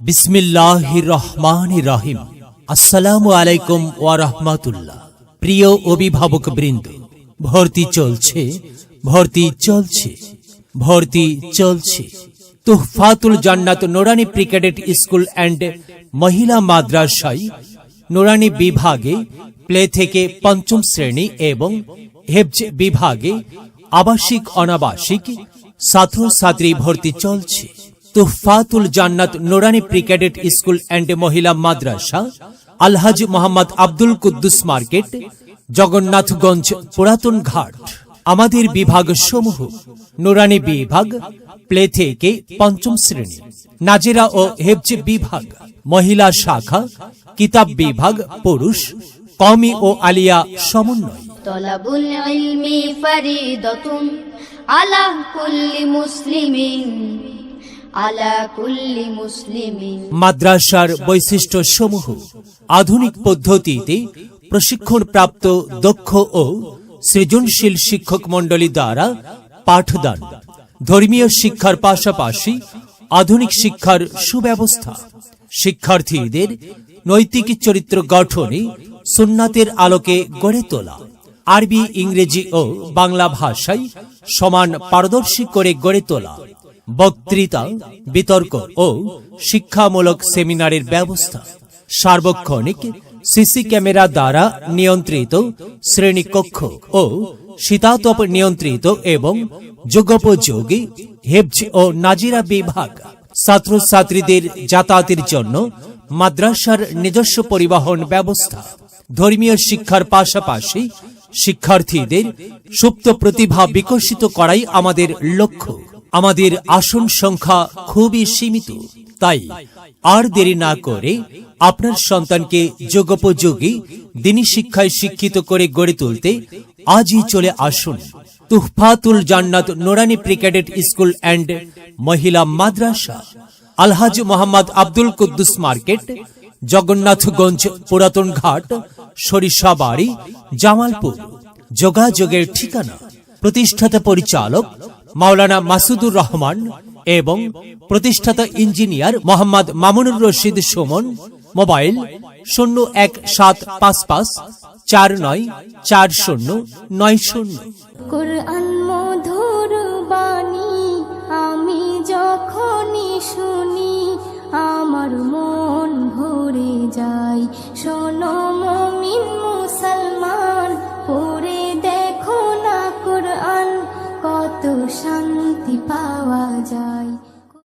বিসমিল্লাহ রহমান রহিম আসসালামু আলাইকুম ওয়া রাহমাতুল্লাহ প্রিয় অভিভাবক বৃন্দ ভর্তি চলছে ভর্তি চলছে ভর্তি চলছে। তুহফাতুল জান্নাত নোরানি প্রিকেডেট স্কুল অ্যান্ড মহিলা মাদ্রাসায় নোরানি বিভাগে প্লে থেকে পঞ্চম শ্রেণি এবং হেফজ বিভাগে আবাসিক অনাবাসিক ছাত্রছাত্রী ভর্তি চলছে। তুফাতুল জান্নাত নোরানি প্রিক্যাডেট স্কুল অ্যান্ড মহিলা মাদ্রাসা, আলহাজ মোহাম্মদ আব্দুল কুদ্দুস মার্কেট, জগন্নাথগঞ্জ পুরাতন ঘাট। আমাদের বিভাগ সমূহ নোরানি বিভাগ, প্লে থেকে পঞ্চম শ্রেণি। নাজেরা ও হেবজে বিভাগ, মহিলা শাখা, কিতাব বিভাগ, পুরুষ কমি ও আলিয়া সমন্বয়। তলাবুল আলা কুল্লি মুসলিমিন। মাদ্রাসার বৈশিষ্ট্য সমূহ আধুনিক পদ্ধতিতে প্রশিক্ষণপ্রাপ্ত দক্ষ ও সৃজনশীল শিক্ষক মণ্ডলী দ্বারা পাঠদান ধর্মীয় শিক্ষার পাশাপাশি আধুনিক শিক্ষার সুব্যবস্থা। শিক্ষার্থীদের নৈতিক চরিত্র গঠনে সুন্নাতের আলোকে গড়ে তোলা আরবি ইংরেজি ও বাংলা ভাষায় সমান পারদর্শী করে গড়ে তোলা। বক্তৃতা, বিতর্ক ও শিক্ষামূলক সেমিনারের ব্যবস্থা। সার্বক্ষণিক সিসি ক্যামেরা দ্বারা নিয়ন্ত্রিত শ্রেণীকক্ষ ও শীতাতপ নিয়ন্ত্রিত এবং যোগোপযোগী হেফজ ও নাজিরা বিভাগ ছাত্রছাত্রীদের যাতায়াতের জন্য মাদ্রাসার নিজস্ব পরিবহন ব্যবস্থা। ধর্মীয় শিক্ষার পাশাপাশি শিক্ষার্থীদের সুপ্ত প্রতিভা বিকশিত করাই আমাদের লক্ষ্য। আমাদের আসন সংখ্যা খুবই সীমিত, তাই আর দেরি না করে আপনার সন্তানকে যোগোপযোগী দিনী শিক্ষায় শিক্ষিত করে গড়ে তুলতে আজই চলে আসুন তুহফাতুল জান্নাত নোরানি প্রিক্যাডেট স্কুল অ্যান্ড মহিলা মাদ্রাসা আলহাজ মোহাম্মদ আব্দুল কুদ্দুস মার্কেট, জগন্নাথগঞ্জ পুরাতন ঘাট, সরিষাবাড়ি, জামালপুর। যোগাযোগের ঠিকানা, প্রতিষ্ঠাতা পরিচালক মাওলানা মাসুদুর রহমান এবং প্রতিষ্ঠাতা ইঞ্জিনিয়ার মোহাম্মদ মামুনুর রশিদ সুমন, মোবাইল শূন্য এক সাত পাঁচ পাঁচ চার নয় চার শূন্য নয় শূন্য। কোরআন মধুর বাণী, আমি যখনই শুনি, আমার মন ভরে যায়। শোনো মুক্তি পাওয়া যায়।